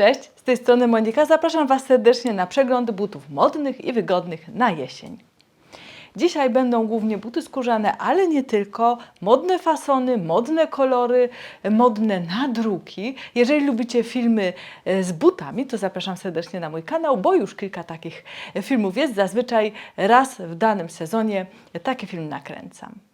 Cześć, z tej strony Monika. Zapraszam Was serdecznie na przegląd butów modnych i wygodnych na jesień. Dzisiaj będą głównie buty skórzane, ale nie tylko. Modne fasony, modne kolory, modne nadruki. Jeżeli lubicie filmy e, z butami, to zapraszam serdecznie na mój kanał, bo już kilka takich filmów jest. Zazwyczaj raz w danym sezonie taki film nakręcam.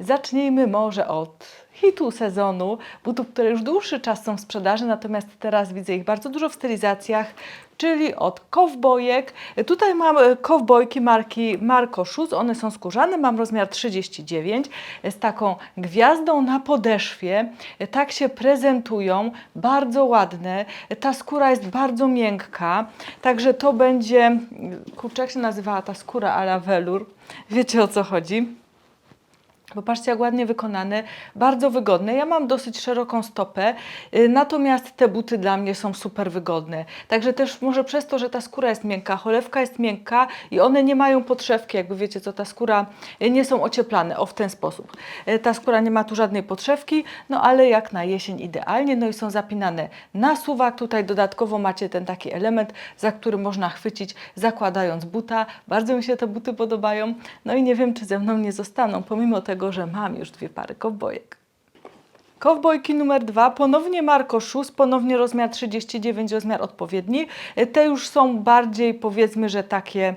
Zacznijmy może od hitu sezonu, butów, które już dłuższy czas są w sprzedaży, natomiast teraz widzę ich bardzo dużo w stylizacjach, czyli od kowbojek. Tutaj mam e, kowbojki marki Marco Shoes, one są skórzane, mam rozmiar 39 z taką gwiazdą na podeszwie. Tak się prezentują, bardzo ładne. Ta skóra jest bardzo miękka, także to będzie, kurczę, jak się nazywała ta skóra a la velour? Wiecie o co chodzi? Popatrzcie, jak ładnie wykonane, bardzo wygodne. Ja mam dosyć szeroką stopę, y, natomiast te buty dla mnie są super wygodne. Także też może przez to, że ta skóra jest miękka, cholewka jest miękka i one nie mają podszewki, jakby wiecie co, ta skóra y, nie są ocieplane, o w ten sposób. Y, Ta skóra nie ma tu żadnej podszewki, no ale jak na jesień idealnie, no i są zapinane na suwak. Tutaj dodatkowo macie ten taki element, za który można chwycić zakładając buta. Bardzo mi się te buty podobają, no i nie wiem, czy ze mną nie zostaną, pomimo tego, że mam już dwie pary kowbojek. Kowbojki numer dwa, ponownie Marco Shoes, ponownie rozmiar 39, rozmiar odpowiedni. Te już są bardziej, powiedzmy, że takie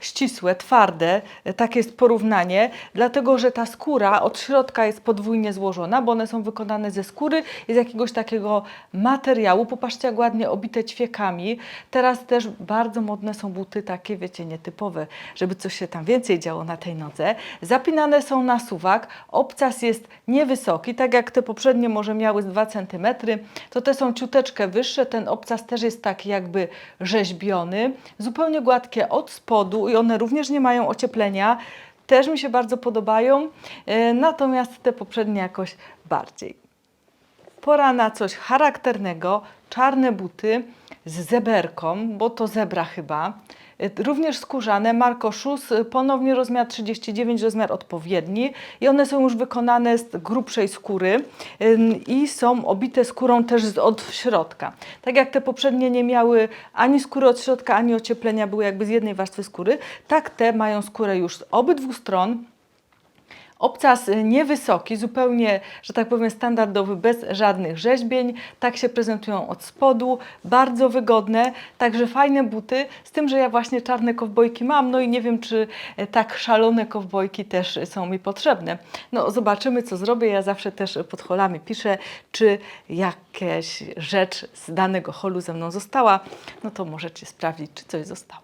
ścisłe, twarde, takie jest porównanie, dlatego że ta skóra od środka jest podwójnie złożona, bo one są wykonane ze skóry i z jakiegoś takiego materiału. Popatrzcie, jak ładnie obite ćwiekami. Teraz też bardzo modne są buty takie, wiecie, nietypowe, żeby coś się tam więcej działo na tej nodze. Zapinane są na suwak, obcas jest niewysoki, tak jak te poprzednie może miały z 2 cm, to te są ciuteczkę wyższe, ten obcas też jest taki jakby rzeźbiony, zupełnie gładkie od spodu i one również nie mają ocieplenia. Też mi się bardzo podobają, e, natomiast te poprzednie jakoś bardziej. Pora na coś charakternego, czarne buty z zeberką, bo to zebra chyba. Również skórzane, Marco y, ponownie rozmiar 39, rozmiar odpowiedni i one są już wykonane z grubszej skóry i są obite skórą też od środka. Tak jak te poprzednie nie miały ani skóry od środka, ani ocieplenia, były jakby z jednej warstwy skóry, tak te mają skórę już z obydwu stron, Obcas y, niewysoki, zupełnie, że tak powiem, standardowy, bez żadnych rzeźbień. Tak się prezentują od spodu, bardzo wygodne, także fajne buty. Z tym, że ja właśnie czarne kowbojki mam, no i nie wiem, czy e, tak szalone kowbojki też są mi potrzebne. No, zobaczymy, co zrobię. Ja zawsze też pod holami piszę, czy jakaś rzecz z danego holu ze mną została. No to możecie sprawdzić, czy coś zostało.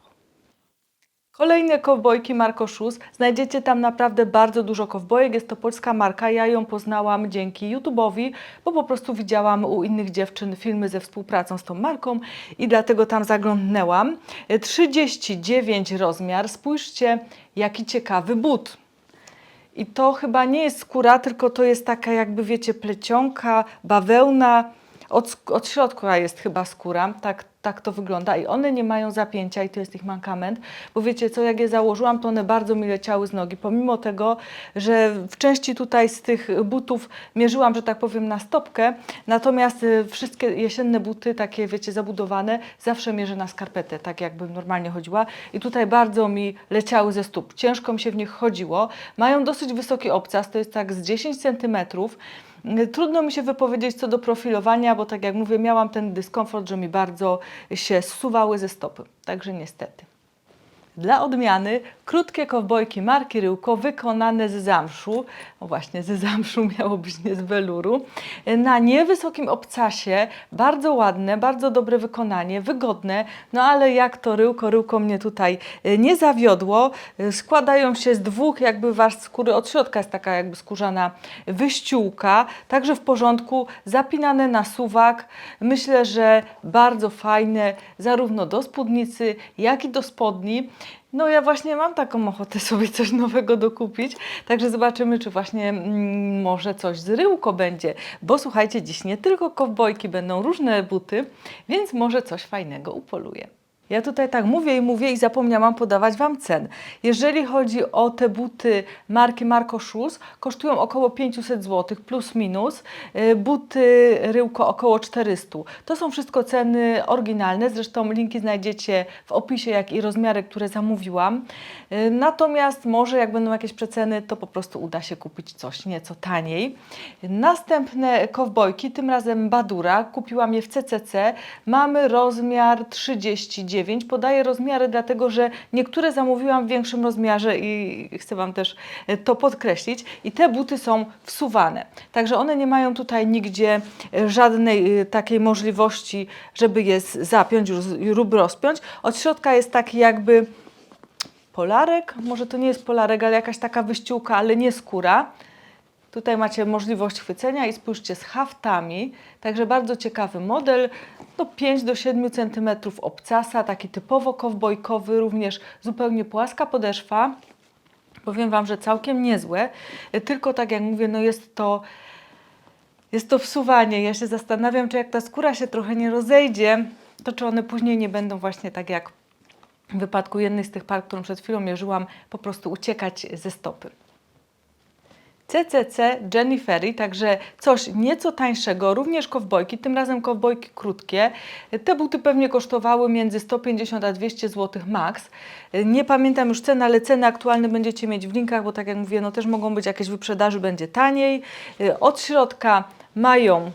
Kolejne kowbojki Shoes. Znajdziecie tam naprawdę bardzo dużo kowbojek. Jest to polska marka. Ja ją poznałam dzięki YouTube'owi, bo po prostu widziałam u innych dziewczyn filmy ze współpracą z tą marką i dlatego tam zaglądnęłam. 39 rozmiar. Spójrzcie, jaki ciekawy but. I to chyba nie jest skóra, tylko to jest taka jakby wiecie plecionka, bawełna. Od, od środka jest chyba skóra, tak, tak to wygląda i one nie mają zapięcia i to jest ich mankament, bo wiecie co, jak je założyłam, to one bardzo mi leciały z nogi, pomimo tego, że w części tutaj z tych butów mierzyłam, że tak powiem, na stopkę, natomiast y, wszystkie jesienne buty, takie wiecie, zabudowane, zawsze mierzę na skarpetę, tak jakbym normalnie chodziła. I tutaj bardzo mi leciały ze stóp, ciężko mi się w nich chodziło, mają dosyć wysoki obcas, to jest tak z 10 centymetrów, Trudno mi się wypowiedzieć co do profilowania, bo tak jak mówię, miałam ten dyskomfort, że mi bardzo się zsuwały ze stopy. Także niestety. Dla odmiany krótkie kowbojki marki Ryłko wykonane z zamszu, o właśnie z zamszu miało być nie z weluru, na niewysokim obcasie, bardzo ładne, bardzo dobre wykonanie, wygodne, no ale jak to Ryłko, Ryłko mnie tutaj e, nie zawiodło, E, składają się z dwóch jakby warstw skóry, od środka jest taka jakby skórzana wyściółka, także w porządku, zapinane na suwak, myślę, że bardzo fajne zarówno do spódnicy, jak i do spodni. No ja właśnie mam taką ochotę sobie coś nowego dokupić, także zobaczymy, czy właśnie mm, może coś z ryłko będzie, bo słuchajcie, dziś nie tylko kowbojki, będą różne buty, więc może coś fajnego upoluję. Ja tutaj tak mówię i mówię i zapomniałam podawać Wam cen. Jeżeli chodzi o te buty marki Marco Shoes, kosztują około 500 zł plus minus. Y, Buty Ryłko około 400. To są wszystko ceny oryginalne, zresztą linki znajdziecie w opisie, jak i rozmiary, które zamówiłam. Y, Natomiast może jak będą jakieś przeceny, to po prostu uda się kupić coś nieco taniej. Następne kowbojki, tym razem Badura, kupiłam je w CCC. Mamy rozmiar 39. Podaję rozmiary dlatego, że niektóre zamówiłam w większym rozmiarze i chcę Wam też e, to podkreślić. I te buty są wsuwane. Także one nie mają tutaj nigdzie e, żadnej e, takiej możliwości, żeby je zapiąć lub rozpiąć. Od środka jest taki jakby polarek, może to nie jest polarek, ale jakaś taka wyściółka, ale nie skóra. Tutaj macie możliwość chwycenia i spójrzcie z haftami, także bardzo ciekawy model, no 5 do 7 cm obcasa, taki typowo kowbojkowy, również zupełnie płaska podeszwa. Powiem Wam, że całkiem niezłe, tylko tak jak mówię, no jest to jest to wsuwanie. Ja się zastanawiam, czy jak ta skóra się trochę nie rozejdzie, to czy one później nie będą właśnie tak jak w wypadku jednej z tych par, którą przed chwilą mierzyłam, po prostu uciekać ze stopy. CCC Jennifery, także coś nieco tańszego, również kowbojki, tym razem kowbojki krótkie. Te buty pewnie kosztowały między 150 a 200 zł max. Nie pamiętam już cen, ale ceny aktualne będziecie mieć w linkach, bo tak jak mówię, no też mogą być jakieś wyprzedaży, będzie taniej. Od środka mają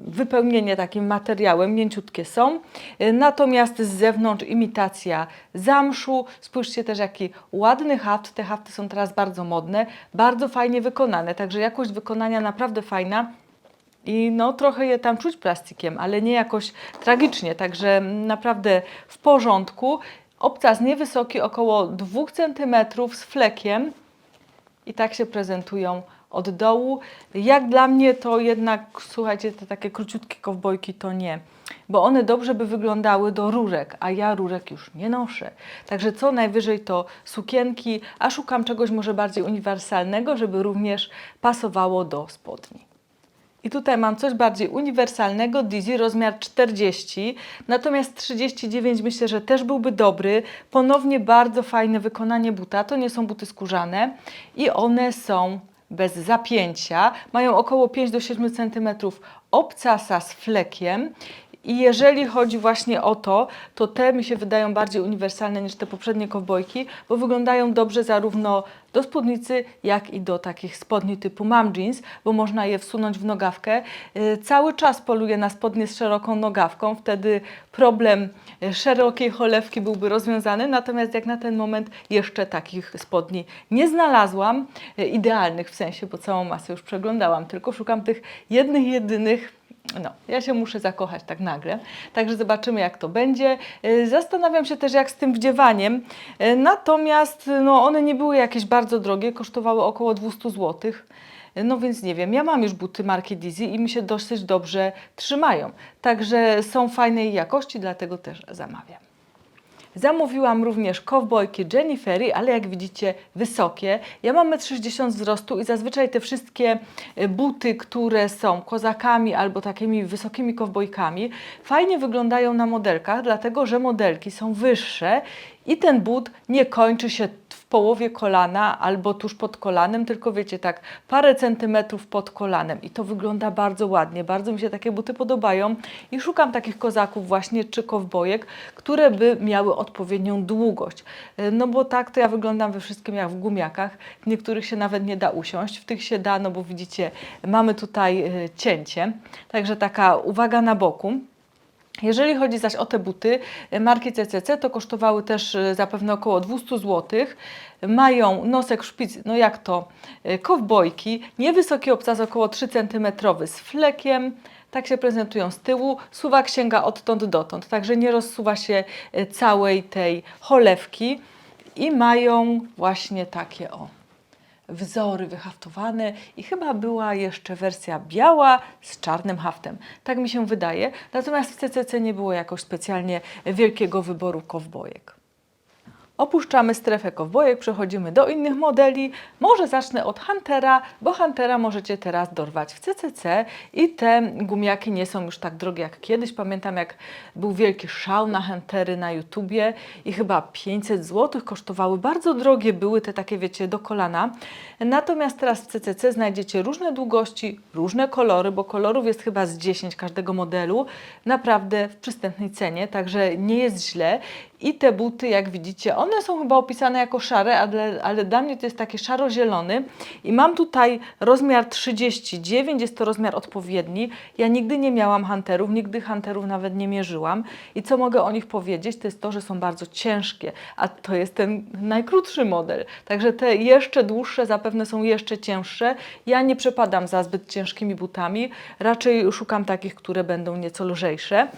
wypełnienie takim materiałem, mięciutkie są. Y, Natomiast z zewnątrz imitacja zamszu. Spójrzcie też jaki ładny haft. Te hafty są teraz bardzo modne, bardzo fajnie wykonane, także jakość wykonania naprawdę fajna. I no trochę je tam czuć plastikiem, ale nie jakoś tragicznie, także naprawdę w porządku. Obcas niewysoki, około 2 cm z flekiem i tak się prezentują od dołu. Jak dla mnie to jednak, słuchajcie, te takie króciutkie kowbojki to nie, bo one dobrze by wyglądały do rurek, a ja rurek już nie noszę. Także co najwyżej to sukienki, a szukam czegoś może bardziej uniwersalnego, żeby również pasowało do spodni. I tutaj mam coś bardziej uniwersalnego, Dizzy, rozmiar 40, natomiast 39 myślę, że też byłby dobry. Ponownie bardzo fajne wykonanie buta, to nie są buty skórzane i one są bez zapięcia, mają około 5 do 7 cm obcasa z flekiem i jeżeli chodzi właśnie o to, to te mi się wydają bardziej uniwersalne niż te poprzednie kowbojki, bo wyglądają dobrze zarówno do spódnicy, jak i do takich spodni typu mom jeans, bo można je wsunąć w nogawkę. Yy, Cały czas poluję na spodnie z szeroką nogawką, wtedy problem yy, szerokiej cholewki byłby rozwiązany, natomiast jak na ten moment jeszcze takich spodni nie znalazłam, yy, idealnych w sensie, bo całą masę już przeglądałam, tylko szukam tych jednych, jedynych no, ja się muszę zakochać tak nagle. Także zobaczymy, jak to będzie. Y, Zastanawiam się też, jak z tym wdziewaniem. Y, Natomiast no, one nie były jakieś bardzo drogie, kosztowały około 200 zł. No więc nie wiem, ja mam już buty marki Dizzy i mi się dosyć dobrze trzymają. Także są fajnej jakości, dlatego też zamawiam. Zamówiłam również kowbojki Jennifery, ale jak widzicie wysokie. Ja mam 1,60 m wzrostu i zazwyczaj te wszystkie e, buty, które są kozakami albo takimi wysokimi kowbojkami, fajnie wyglądają na modelkach, dlatego że modelki są wyższe i ten but nie kończy się połowie kolana albo tuż pod kolanem, tylko wiecie, tak parę centymetrów pod kolanem i to wygląda bardzo ładnie. Bardzo mi się takie buty podobają i szukam takich kozaków właśnie czy kowbojek, które by miały odpowiednią długość. E, No bo tak to ja wyglądam we wszystkim jak w gumiakach. W niektórych się nawet nie da usiąść, w tych się da, no bo widzicie, mamy tutaj e, cięcie. Także taka uwaga na boku. Jeżeli chodzi zaś o te buty e, marki CCC, to kosztowały też e, zapewne około 200 zł. Mają nosek szpic, no jak to, e, kowbojki, niewysoki obcas około 3 cm z flekiem. Tak się prezentują z tyłu. Suwak sięga odtąd dotąd, także nie rozsuwa się całej tej cholewki. I mają właśnie takie o wzory wyhaftowane i chyba była jeszcze wersja biała z czarnym haftem. Tak mi się wydaje. Natomiast w CCC nie było jakoś specjalnie wielkiego wyboru kowbojek. Opuszczamy strefę kowbojek, przechodzimy do innych modeli. Może zacznę od Huntera, bo Huntera możecie teraz dorwać w CCC i te gumiaki nie są już tak drogie jak kiedyś. Pamiętam jak był wielki szał na Huntery na YouTubie i chyba 500 zł kosztowały. Bardzo drogie były te takie, wiecie, do kolana. Natomiast teraz w CCC znajdziecie różne długości, różne kolory, bo kolorów jest chyba z 10 każdego modelu. Naprawdę w przystępnej cenie, także nie jest źle. I te buty, jak widzicie, one są chyba opisane jako szare, ale, ale dla mnie to jest taki szaro-zielony. I mam tutaj rozmiar 39, jest to rozmiar odpowiedni. Ja nigdy nie miałam hunterów, nigdy hunterów nawet nie mierzyłam. I co mogę o nich powiedzieć, to jest to, że są bardzo ciężkie, a to jest ten najkrótszy model. Także te jeszcze dłuższe zapewne są jeszcze cięższe. Ja nie przepadam za zbyt ciężkimi butami, raczej szukam takich, które będą nieco lżejsze.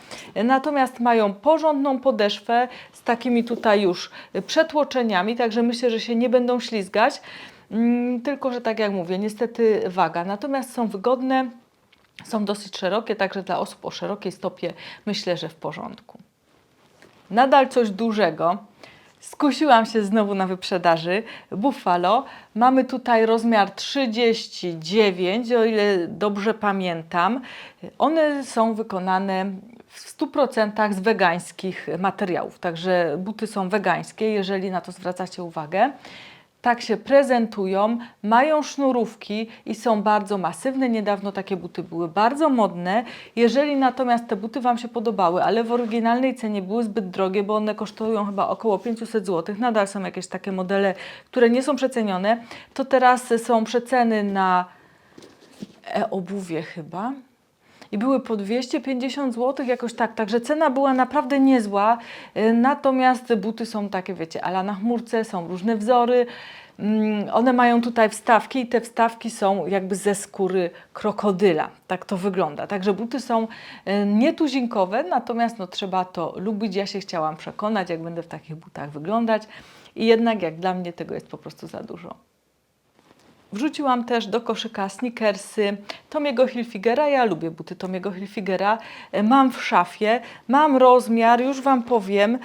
Natomiast mają porządną podeszwę, z takimi tutaj już przetłoczeniami, także myślę, że się nie będą ślizgać. Mm, Tylko, że tak jak mówię, niestety waga. Natomiast są wygodne, są dosyć szerokie, także dla osób o szerokiej stopie myślę, że w porządku. Nadal coś dużego. Skusiłam się znowu na wyprzedaży. Buffalo. Mamy tutaj rozmiar 39, o ile dobrze pamiętam. One są wykonane w 100% z wegańskich materiałów, także buty są wegańskie, jeżeli na to zwracacie uwagę. Tak się prezentują, mają sznurówki i są bardzo masywne. Niedawno takie buty były bardzo modne. Jeżeli natomiast te buty Wam się podobały, ale w oryginalnej cenie były zbyt drogie, bo one kosztują chyba około 500 zł, nadal są jakieś takie modele, które nie są przecenione, to teraz są przeceny na e-obuwie chyba. I były po 250 zł, jakoś tak. Także cena była naprawdę niezła. Y, Natomiast buty są takie, wiecie, ala na chmurce, są różne wzory. Mm, One mają tutaj wstawki i te wstawki są jakby ze skóry krokodyla. Tak to wygląda. Także buty są y, nietuzinkowe, natomiast no, trzeba to lubić. Ja się chciałam przekonać, jak będę w takich butach wyglądać. I jednak jak dla mnie tego jest po prostu za dużo. Wrzuciłam też do koszyka sneakersy Tomiego Hilfigera. Ja lubię buty Tomiego Hilfigera. E, Mam w szafie, mam rozmiar, już Wam powiem,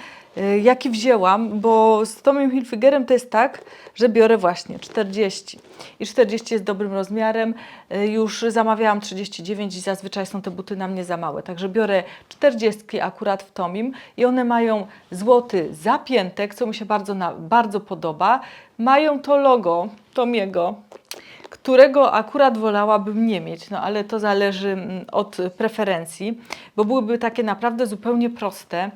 jaki wzięłam, bo z Tomiem Hilfigerem to jest tak, że biorę właśnie 40. I 40 jest dobrym rozmiarem. E, Już zamawiałam 39 i zazwyczaj są te buty na mnie za małe. Także biorę 40 akurat w Tomim i one mają złoty zapiętek, co mi się bardzo, bardzo podoba. Mają to logo Tomiego, którego akurat wolałabym nie mieć, no ale to zależy mm, od preferencji, bo byłyby takie naprawdę zupełnie proste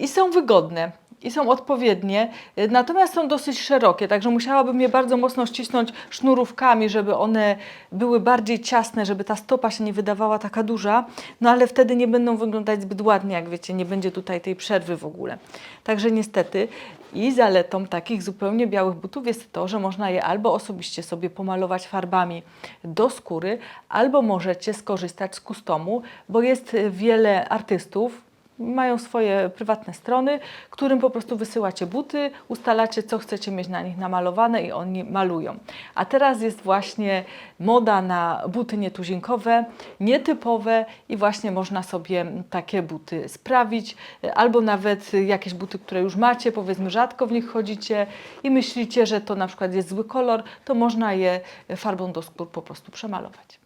i są wygodne. I są odpowiednie, yy, natomiast są dosyć szerokie, także musiałabym je bardzo mocno ścisnąć sznurówkami, żeby one były bardziej ciasne, żeby ta stopa się nie wydawała taka duża, no ale wtedy nie będą wyglądać zbyt ładnie, jak wiecie, nie będzie tutaj tej przerwy w ogóle. Także niestety i zaletą takich zupełnie białych butów jest to, że można je albo osobiście sobie pomalować farbami do skóry, albo możecie skorzystać z kustomu, bo jest wiele artystów, mają swoje prywatne strony, którym po prostu wysyłacie buty, ustalacie, co chcecie mieć na nich namalowane i oni malują. A teraz jest właśnie moda na buty nietuzinkowe, nietypowe i właśnie można sobie takie buty sprawić, albo nawet jakieś buty, które już macie, powiedzmy rzadko w nich chodzicie i myślicie, że to na przykład jest zły kolor, to można je farbą do skór po prostu przemalować.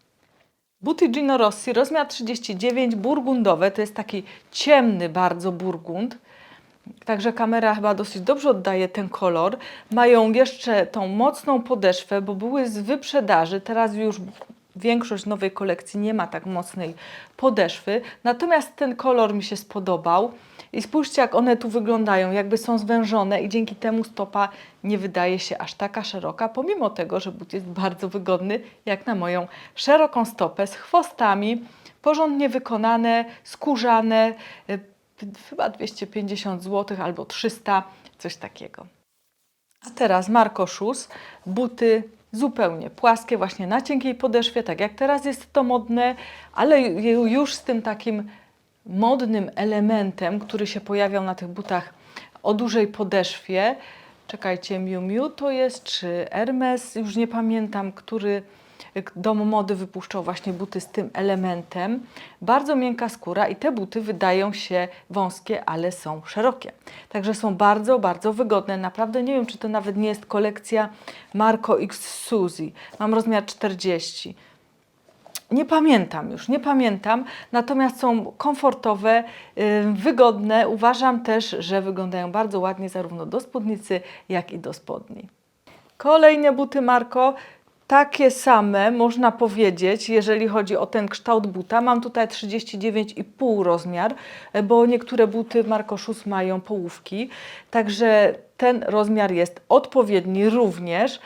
Buty Gino Rossi, rozmiar 39, burgundowe, to jest taki ciemny bardzo burgund. Także kamera chyba dosyć dobrze oddaje ten kolor. Mają jeszcze tą mocną podeszwę, bo były z wyprzedaży. Teraz już większość nowej kolekcji nie ma tak mocnej podeszwy. Natomiast ten kolor mi się spodobał. I spójrzcie, jak one tu wyglądają, jakby są zwężone i dzięki temu stopa nie wydaje się aż taka szeroka, pomimo tego, że but jest bardzo wygodny, jak na moją szeroką stopę, z chwostami, porządnie wykonane, skórzane, y, chyba 250 zł albo 300, coś takiego. A teraz Marco buty zupełnie płaskie, właśnie na cienkiej podeszwie, tak jak teraz jest to modne, ale ju- już z tym takim modnym elementem, który się pojawiał na tych butach o dużej podeszwie. Czekajcie, Miu Miu to jest, czy Hermes, już nie pamiętam, który Dom Mody wypuszczał właśnie buty z tym elementem. Bardzo miękka skóra i te buty wydają się wąskie, ale są szerokie. Także są bardzo, bardzo wygodne. Naprawdę nie wiem, czy to nawet nie jest kolekcja Marco X Suzy. Mam rozmiar 40. Nie pamiętam już, nie pamiętam, natomiast są komfortowe, wygodne. Uważam też, że wyglądają bardzo ładnie zarówno do spódnicy, jak i do spodni. Kolejne buty Marco, takie same można powiedzieć, jeżeli chodzi o ten kształt buta. Mam tutaj 39,5 rozmiar, bo niektóre buty Marco Shoes mają połówki, także ten rozmiar jest odpowiedni również.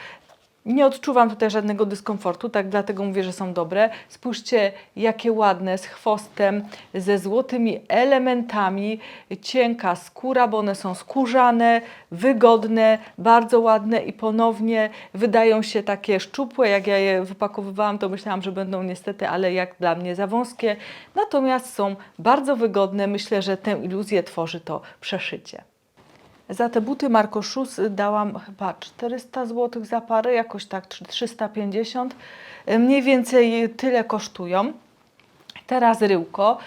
Nie odczuwam tutaj żadnego dyskomfortu, tak dlatego mówię, że są dobre. Spójrzcie, jakie ładne, z chwostem, ze złotymi elementami, cienka skóra, bo one są skórzane, wygodne, bardzo ładne i ponownie wydają się takie szczupłe. Jak ja je wypakowywałam, to myślałam, że będą niestety, ale jak dla mnie za wąskie. Natomiast są bardzo wygodne. Myślę, że tę iluzję tworzy to przeszycie. Za te buty Marco Shoes dałam chyba 400 zł za parę, jakoś tak 350. Mniej więcej tyle kosztują. Teraz ryłko.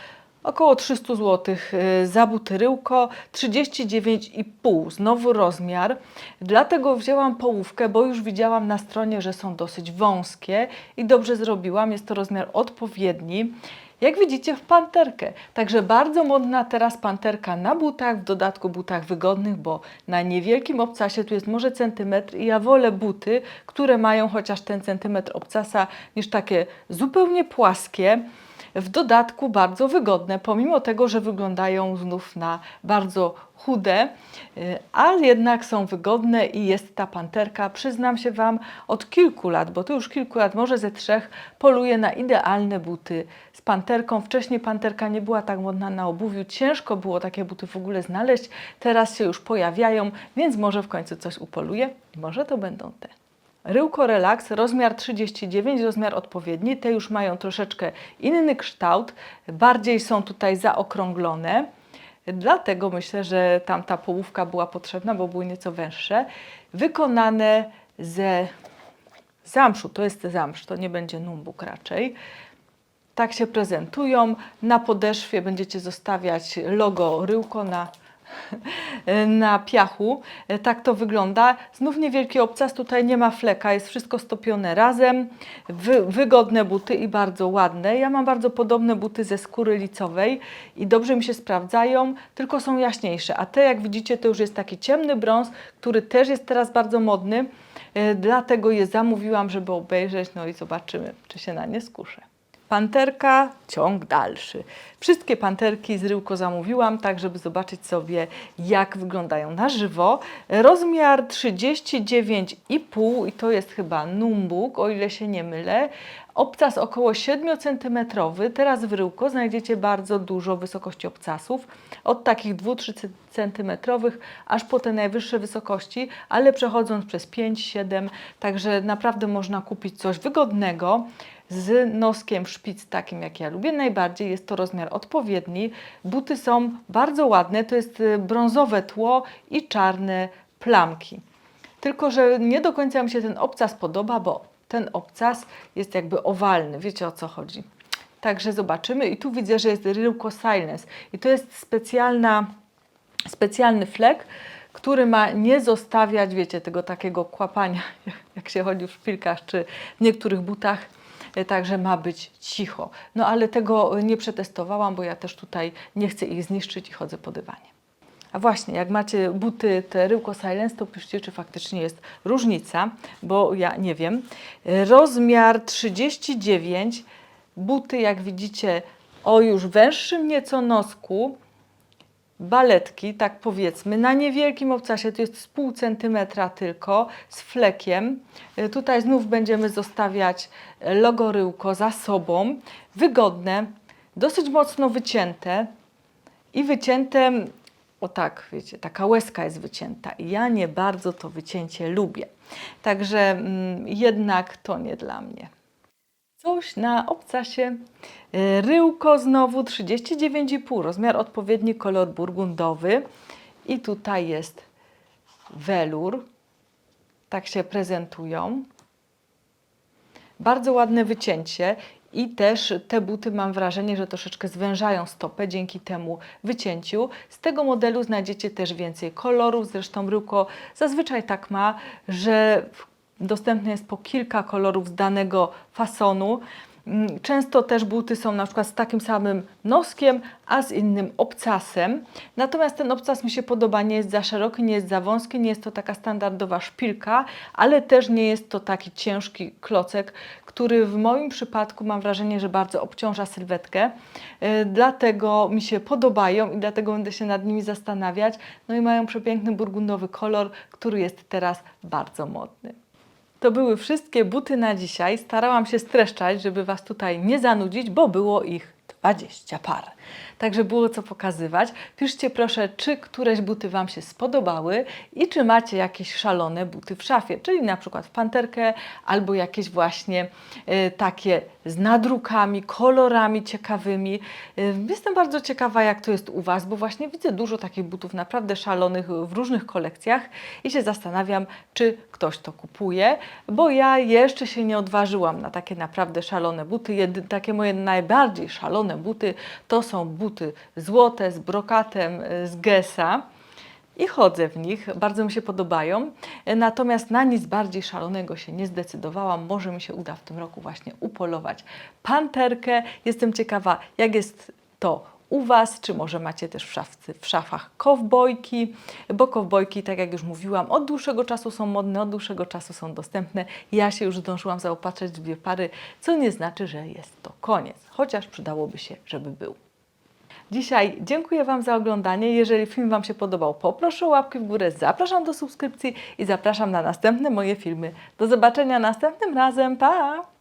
Około 300 zł za buty ryłko, 39,5 znowu rozmiar. Dlatego wzięłam połówkę, bo już widziałam na stronie, że są dosyć wąskie i dobrze zrobiłam. Jest to rozmiar odpowiedni jak widzicie, w panterkę. Także bardzo modna teraz panterka na butach, w dodatku butach wygodnych, bo na niewielkim obcasie tu jest może centymetr i ja wolę buty, które mają chociaż ten centymetr obcasa, niż takie zupełnie płaskie. W dodatku bardzo wygodne, pomimo tego, że wyglądają znów na bardzo chude, y, ale jednak są wygodne i jest ta panterka, przyznam się Wam, od kilku lat, bo to już kilku lat, może ze trzech, poluję na idealne buty z panterką. Wcześniej panterka nie była tak modna na obuwiu, ciężko było takie buty w ogóle znaleźć, teraz się już pojawiają, więc może w końcu coś upoluję i może to będą te. Ryłko Relax, rozmiar 39, rozmiar odpowiedni. Te już mają troszeczkę inny kształt, bardziej są tutaj zaokrąglone. Dlatego myślę, że tamta połówka była potrzebna, bo były nieco węższe. Wykonane ze zamszu, to jest zamsz, to nie będzie numbuk raczej. Tak się prezentują. Na podeszwie będziecie zostawiać logo Ryłko na na piachu. Tak to wygląda. Znów niewielki obcas, tutaj nie ma fleka, jest wszystko stopione razem. Wy, wygodne buty i bardzo ładne. Ja mam bardzo podobne buty ze skóry licowej i dobrze mi się sprawdzają, tylko są jaśniejsze. A te, jak widzicie, to już jest taki ciemny brąz, który też jest teraz bardzo modny. E, Dlatego je zamówiłam, żeby obejrzeć, no i zobaczymy, czy się na nie skuszę. Panterka, ciąg dalszy. Wszystkie panterki z ryłko zamówiłam, tak żeby zobaczyć sobie, jak wyglądają na żywo. Rozmiar 39,5 i to jest chyba numbuk, o ile się nie mylę. Obcas około 7 cm. Teraz w ryłko znajdziecie bardzo dużo wysokości obcasów, od takich 2-3 cm aż po te najwyższe wysokości, ale przechodząc przez 5-7, także naprawdę można kupić coś wygodnego z noskiem szpic takim jak ja lubię najbardziej. Jest to rozmiar odpowiedni. Buty są bardzo ładne, to jest y, brązowe tło i czarne plamki. Tylko, że nie do końca mi się ten obcas podoba, bo ten obcas jest jakby owalny. Wiecie o co chodzi. Także zobaczymy. I tu widzę, że jest Ryłko Silence. I to jest specjalna, specjalny flek, który ma nie zostawiać, wiecie, tego takiego kłapania, jak się chodzi w szpilkach czy w niektórych butach także ma być cicho. No ale tego nie przetestowałam, bo ja też tutaj nie chcę ich zniszczyć i chodzę po dywanie. A właśnie, jak macie buty te Ryłko Silence, to piszcie, czy faktycznie jest różnica, bo ja nie wiem. Rozmiar 39, buty jak widzicie o już węższym nieco nosku, baletki, tak powiedzmy, na niewielkim obcasie, to jest z pół centymetra tylko, z flekiem. Y, Tutaj znów będziemy zostawiać logo ryłko za sobą. Wygodne, dosyć mocno wycięte i wycięte, o tak, wiecie, taka łezka jest wycięta i ja nie bardzo to wycięcie lubię. Także mm, jednak to nie dla mnie coś na obcasie. Y, Ryłko znowu 39,5, rozmiar odpowiedni, kolor burgundowy. I tutaj jest welur. Tak się prezentują. Bardzo ładne wycięcie i też te buty mam wrażenie, że troszeczkę zwężają stopę dzięki temu wycięciu. Z tego modelu znajdziecie też więcej kolorów, zresztą Bryłko zazwyczaj tak ma, że dostępne jest po kilka kolorów z danego fasonu. Mm, Często też buty są na przykład z takim samym noskiem, a z innym obcasem. Natomiast ten obcas mi się podoba, nie jest za szeroki, nie jest za wąski, nie jest to taka standardowa szpilka, ale też nie jest to taki ciężki klocek, który w moim przypadku mam wrażenie, że bardzo obciąża sylwetkę. Yy, Dlatego mi się podobają i dlatego będę się nad nimi zastanawiać. No i mają przepiękny burgundowy kolor, który jest teraz bardzo modny. To były wszystkie buty na dzisiaj. Starałam się streszczać, żeby Was tutaj nie zanudzić, bo było ich 20 par. Także było co pokazywać. Piszcie proszę, czy któreś buty Wam się spodobały i czy macie jakieś szalone buty w szafie, czyli na przykład w panterkę albo jakieś właśnie e, takie z nadrukami, kolorami ciekawymi. E, Jestem bardzo ciekawa, jak to jest u Was, bo właśnie widzę dużo takich butów naprawdę szalonych w różnych kolekcjach i się zastanawiam, czy ktoś to kupuje, bo ja jeszcze się nie odważyłam na takie naprawdę szalone buty. Jedy, takie moje najbardziej szalone buty to są buty złote z brokatem e, z Gesa i chodzę w nich, bardzo mi się podobają. E, Natomiast na nic bardziej szalonego się nie zdecydowałam. Może mi się uda w tym roku właśnie upolować panterkę. Jestem ciekawa, jak jest to u Was, czy może macie też w, szafce, w szafach kowbojki, bo kowbojki, tak jak już mówiłam, od dłuższego czasu są modne, od dłuższego czasu są dostępne. Ja się już zdążyłam zaopatrzyć w dwie pary, co nie znaczy, że jest to koniec, chociaż przydałoby się, żeby był. Dzisiaj dziękuję Wam za oglądanie. Jeżeli film Wam się podobał, poproszę o łapki w górę, zapraszam do subskrypcji i zapraszam na następne moje filmy. Do zobaczenia następnym razem. Pa!